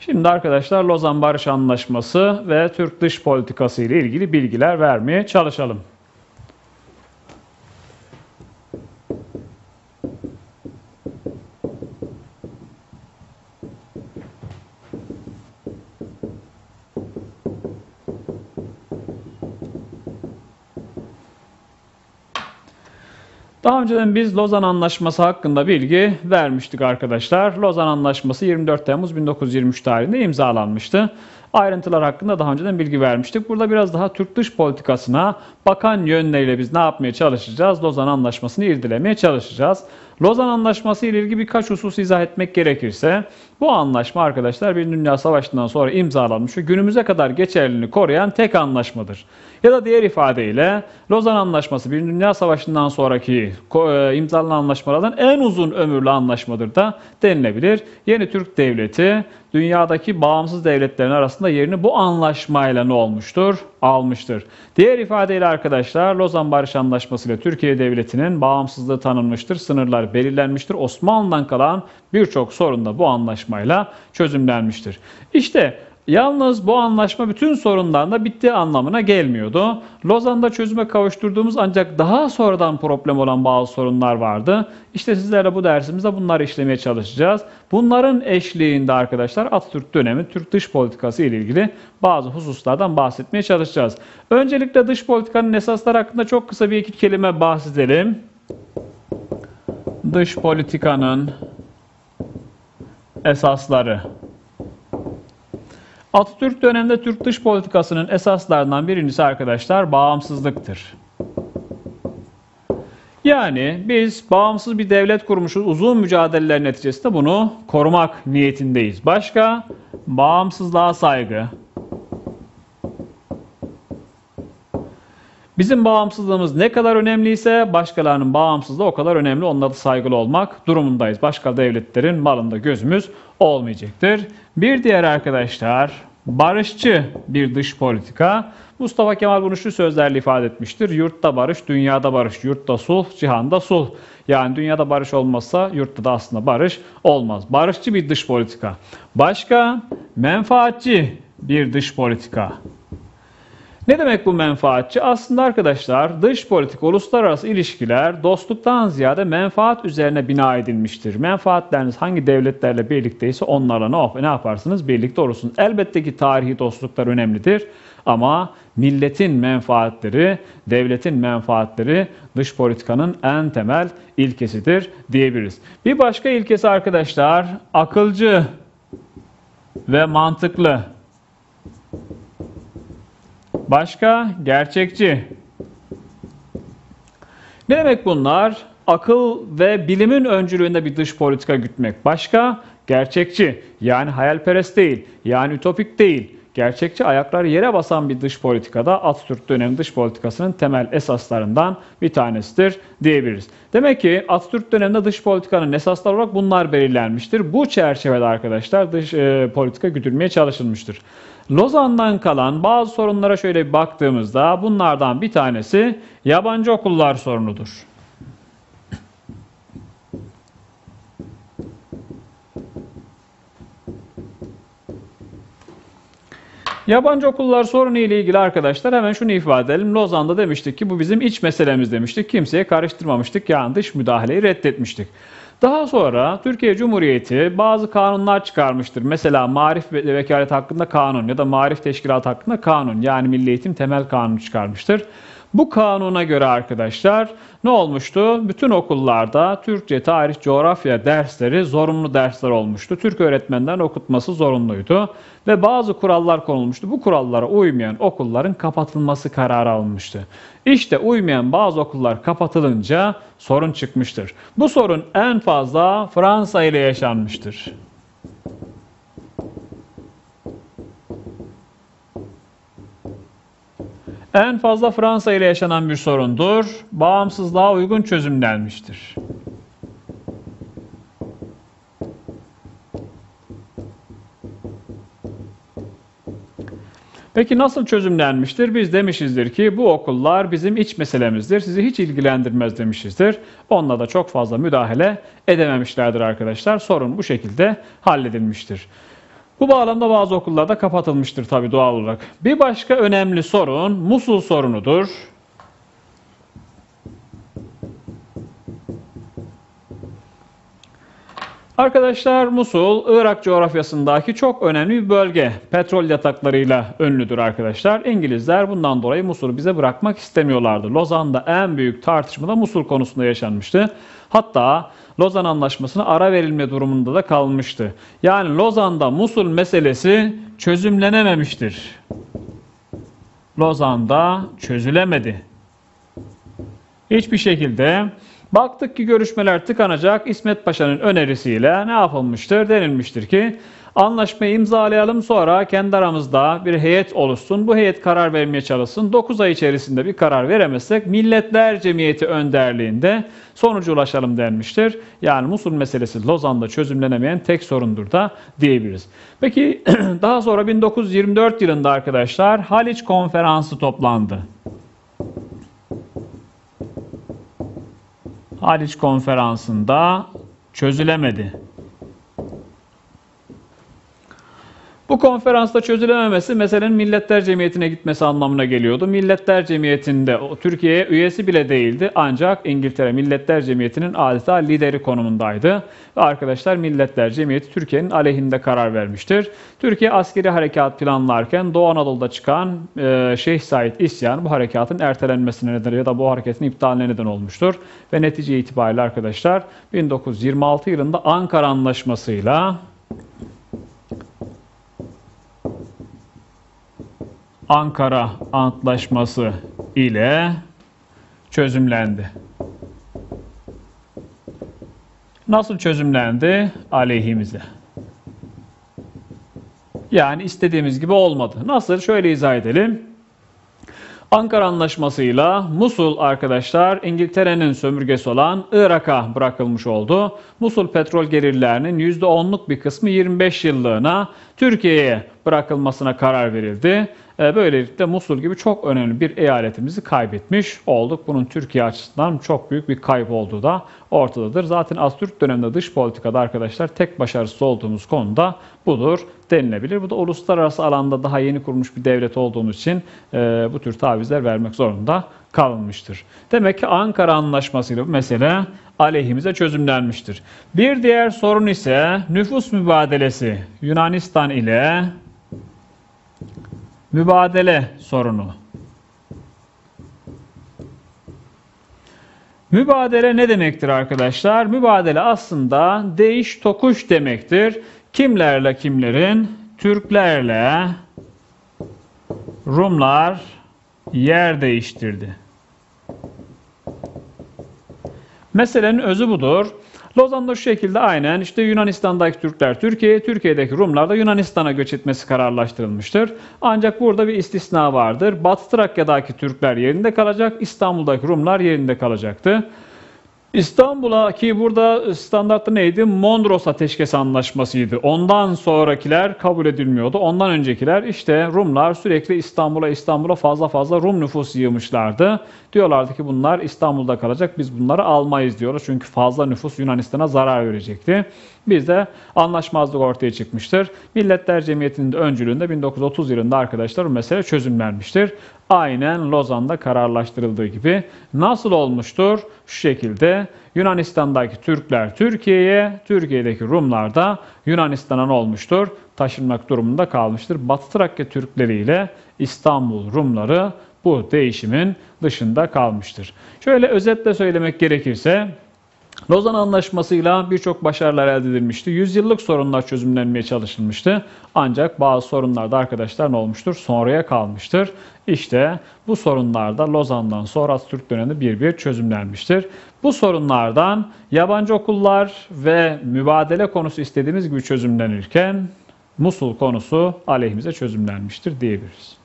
Şimdi arkadaşlar Lozan Barış Anlaşması ve Türk dış politikası ile ilgili bilgiler vermeye çalışalım. Daha önceden biz Lozan Anlaşması hakkında bilgi vermiştik arkadaşlar. Lozan Anlaşması 24 Temmuz 1923 tarihinde imzalanmıştı. Ayrıntılar hakkında daha önceden bilgi vermiştik. Burada biraz daha Türk dış politikasına bakan yönleriyle biz ne yapmaya çalışacağız? Lozan Anlaşması'nı irdelemeye çalışacağız. Lozan Anlaşması ile ilgili birkaç husus izah etmek gerekirse bu anlaşma arkadaşlar bir Dünya Savaşı'ndan sonra imzalanmış ve günümüze kadar geçerliliğini koruyan tek anlaşmadır. Ya da diğer ifadeyle Lozan Anlaşması bir Dünya Savaşı'ndan sonraki e, imzalanan anlaşmalardan en uzun ömürlü anlaşmadır da denilebilir. Yeni Türk Devleti dünyadaki bağımsız devletlerin arasında yerini bu anlaşmayla ne olmuştur? Almıştır. Diğer ifadeyle arkadaşlar Lozan Barış Anlaşması ile Türkiye Devleti'nin bağımsızlığı tanınmıştır, sınırlar belirlenmiştir. Osmanlı'dan kalan birçok sorun da bu anlaşmayla çözümlenmiştir. İşte Yalnız bu anlaşma bütün sorunların da bittiği anlamına gelmiyordu. Lozan'da çözüme kavuşturduğumuz ancak daha sonradan problem olan bazı sorunlar vardı. İşte sizlerle bu dersimizde bunları işlemeye çalışacağız. Bunların eşliğinde arkadaşlar Atatürk dönemi Türk dış politikası ile ilgili bazı hususlardan bahsetmeye çalışacağız. Öncelikle dış politikanın esasları hakkında çok kısa bir iki kelime bahsedelim. Dış politikanın esasları. Atatürk döneminde Türk dış politikasının esaslarından birincisi arkadaşlar bağımsızlıktır. Yani biz bağımsız bir devlet kurmuşuz. Uzun mücadeleler neticesinde bunu korumak niyetindeyiz. Başka? Bağımsızlığa saygı. Bizim bağımsızlığımız ne kadar önemliyse başkalarının bağımsızlığı o kadar önemli. Onlara saygılı olmak durumundayız. Başka devletlerin malında gözümüz olmayacaktır. Bir diğer arkadaşlar barışçı bir dış politika. Mustafa Kemal bunu şu sözlerle ifade etmiştir. Yurtta barış, dünyada barış, yurtta sulh, cihanda sulh. Yani dünyada barış olmazsa yurtta da aslında barış olmaz. Barışçı bir dış politika. Başka menfaatçi bir dış politika. Ne demek bu menfaatçi? Aslında arkadaşlar dış politik uluslararası ilişkiler dostluktan ziyade menfaat üzerine bina edilmiştir. Menfaatleriniz hangi devletlerle birlikteyse onlarla ne, yaparsınız? Birlikte olursunuz. Elbette ki tarihi dostluklar önemlidir ama milletin menfaatleri, devletin menfaatleri dış politikanın en temel ilkesidir diyebiliriz. Bir başka ilkesi arkadaşlar akılcı ve mantıklı Başka? Gerçekçi. Ne demek bunlar? Akıl ve bilimin öncülüğünde bir dış politika gütmek. Başka? Gerçekçi. Yani hayalperest değil. Yani ütopik değil. Gerçekçi ayakları yere basan bir dış politikada Atatürk dönemi dış politikasının temel esaslarından bir tanesidir diyebiliriz. Demek ki Atatürk döneminde dış politikanın esasları olarak bunlar belirlenmiştir. Bu çerçevede arkadaşlar dış e, politika güdülmeye çalışılmıştır. Lozan'dan kalan bazı sorunlara şöyle bir baktığımızda bunlardan bir tanesi yabancı okullar sorunudur. Yabancı okullar sorunu ile ilgili arkadaşlar hemen şunu ifade edelim. Lozan'da demiştik ki bu bizim iç meselemiz demiştik. Kimseye karıştırmamıştık. Yani dış müdahaleyi reddetmiştik. Daha sonra Türkiye Cumhuriyeti bazı kanunlar çıkarmıştır. Mesela marif ve vekalet hakkında kanun ya da marif teşkilat hakkında kanun yani Milli Eğitim Temel Kanunu çıkarmıştır. Bu kanuna göre arkadaşlar ne olmuştu? Bütün okullarda Türkçe, tarih, coğrafya dersleri zorunlu dersler olmuştu. Türk öğretmenden okutması zorunluydu ve bazı kurallar konulmuştu. Bu kurallara uymayan okulların kapatılması kararı alınmıştı. İşte uymayan bazı okullar kapatılınca sorun çıkmıştır. Bu sorun en fazla Fransa ile yaşanmıştır. En fazla Fransa ile yaşanan bir sorundur. Bağımsızlığa uygun çözümlenmiştir. Peki nasıl çözümlenmiştir? Biz demişizdir ki bu okullar bizim iç meselemizdir. Sizi hiç ilgilendirmez demişizdir. Onunla da çok fazla müdahale edememişlerdir arkadaşlar. Sorun bu şekilde halledilmiştir. Bu bağlamda bazı okullarda kapatılmıştır tabii doğal olarak. Bir başka önemli sorun Musul sorunudur. Arkadaşlar Musul, Irak coğrafyasındaki çok önemli bir bölge. Petrol yataklarıyla ünlüdür arkadaşlar. İngilizler bundan dolayı Musul'u bize bırakmak istemiyorlardı. Lozan'da en büyük tartışma da Musul konusunda yaşanmıştı. Hatta Lozan Anlaşması'na ara verilme durumunda da kalmıştı. Yani Lozan'da Musul meselesi çözümlenememiştir. Lozan'da çözülemedi. Hiçbir şekilde Baktık ki görüşmeler tıkanacak. İsmet Paşa'nın önerisiyle ne yapılmıştır? Denilmiştir ki anlaşmayı imzalayalım sonra kendi aramızda bir heyet oluşsun. Bu heyet karar vermeye çalışsın. 9 ay içerisinde bir karar veremezsek Milletler Cemiyeti önderliğinde sonuca ulaşalım denmiştir. Yani Musul meselesi Lozan'da çözümlenemeyen tek sorundur da diyebiliriz. Peki daha sonra 1924 yılında arkadaşlar Haliç Konferansı toplandı. Haliç konferansında çözülemedi. Bu konferansta çözülememesi meselenin Milletler Cemiyeti'ne gitmesi anlamına geliyordu. Milletler Cemiyeti'nde Türkiye'ye üyesi bile değildi ancak İngiltere Milletler Cemiyeti'nin adeta lideri konumundaydı. Ve arkadaşlar Milletler Cemiyeti Türkiye'nin aleyhinde karar vermiştir. Türkiye askeri harekat planlarken Doğu Anadolu'da çıkan e, Şeyh Said isyanı bu harekatın ertelenmesine neden ya da bu hareketin iptaline neden olmuştur. Ve netice itibariyle arkadaşlar 1926 yılında Ankara Anlaşması'yla Ankara Antlaşması ile çözümlendi. Nasıl çözümlendi? Aleyhimize. Yani istediğimiz gibi olmadı. Nasıl? Şöyle izah edelim. Ankara Anlaşması'yla Musul arkadaşlar İngiltere'nin sömürgesi olan Irak'a bırakılmış oldu. Musul petrol gelirlerinin %10'luk bir kısmı 25 yıllığına Türkiye'ye bırakılmasına karar verildi. E, böylelikle Musul gibi çok önemli bir eyaletimizi kaybetmiş olduk. Bunun Türkiye açısından çok büyük bir kayıp olduğu da ortadadır. Zaten Atatürk döneminde dış politikada arkadaşlar tek başarısız olduğumuz konuda budur denilebilir. Bu da uluslararası alanda daha yeni kurmuş bir devlet olduğumuz için e, bu tür tavizler vermek zorunda kalınmıştır. Demek ki Ankara Anlaşması'yla bu mesele aleyhimize çözümlenmiştir. Bir diğer sorun ise nüfus mübadelesi Yunanistan ile mübadele sorunu. Mübadele ne demektir arkadaşlar? Mübadele aslında değiş tokuş demektir. Kimlerle kimlerin? Türklerle Rumlar yer değiştirdi. Meselenin özü budur. Lozan'da şu şekilde aynen işte Yunanistan'daki Türkler Türkiye'ye, Türkiye'deki Rumlar da Yunanistan'a göç etmesi kararlaştırılmıştır. Ancak burada bir istisna vardır. Batı Trakya'daki Türkler yerinde kalacak, İstanbul'daki Rumlar yerinde kalacaktı. İstanbul'a ki burada standartı neydi? Mondros Ateşkes Anlaşması'ydı. Ondan sonrakiler kabul edilmiyordu. Ondan öncekiler işte Rumlar sürekli İstanbul'a İstanbul'a fazla fazla Rum nüfus yığmışlardı. Diyorlardı ki bunlar İstanbul'da kalacak biz bunları almayız diyorlar. Çünkü fazla nüfus Yunanistan'a zarar verecekti. Bizde anlaşmazlık ortaya çıkmıştır. Milletler Cemiyeti'nin de öncülüğünde 1930 yılında arkadaşlar bu mesele çözümlenmiştir. Aynen Lozan'da kararlaştırıldığı gibi. Nasıl olmuştur? Şu şekilde Yunanistan'daki Türkler Türkiye'ye, Türkiye'deki Rumlar da Yunanistan'a olmuştur? Taşınmak durumunda kalmıştır. Batı Trakya Türkleri ile İstanbul Rumları bu değişimin dışında kalmıştır. Şöyle özetle söylemek gerekirse Lozan Anlaşması'yla birçok başarılar elde edilmişti. Yüzyıllık sorunlar çözümlenmeye çalışılmıştı. Ancak bazı sorunlar da arkadaşlar ne olmuştur? Sonraya kalmıştır. İşte bu sorunlar da Lozan'dan sonra Atatürk döneminde bir bir çözümlenmiştir. Bu sorunlardan yabancı okullar ve mübadele konusu istediğimiz gibi çözümlenirken Musul konusu aleyhimize çözümlenmiştir diyebiliriz.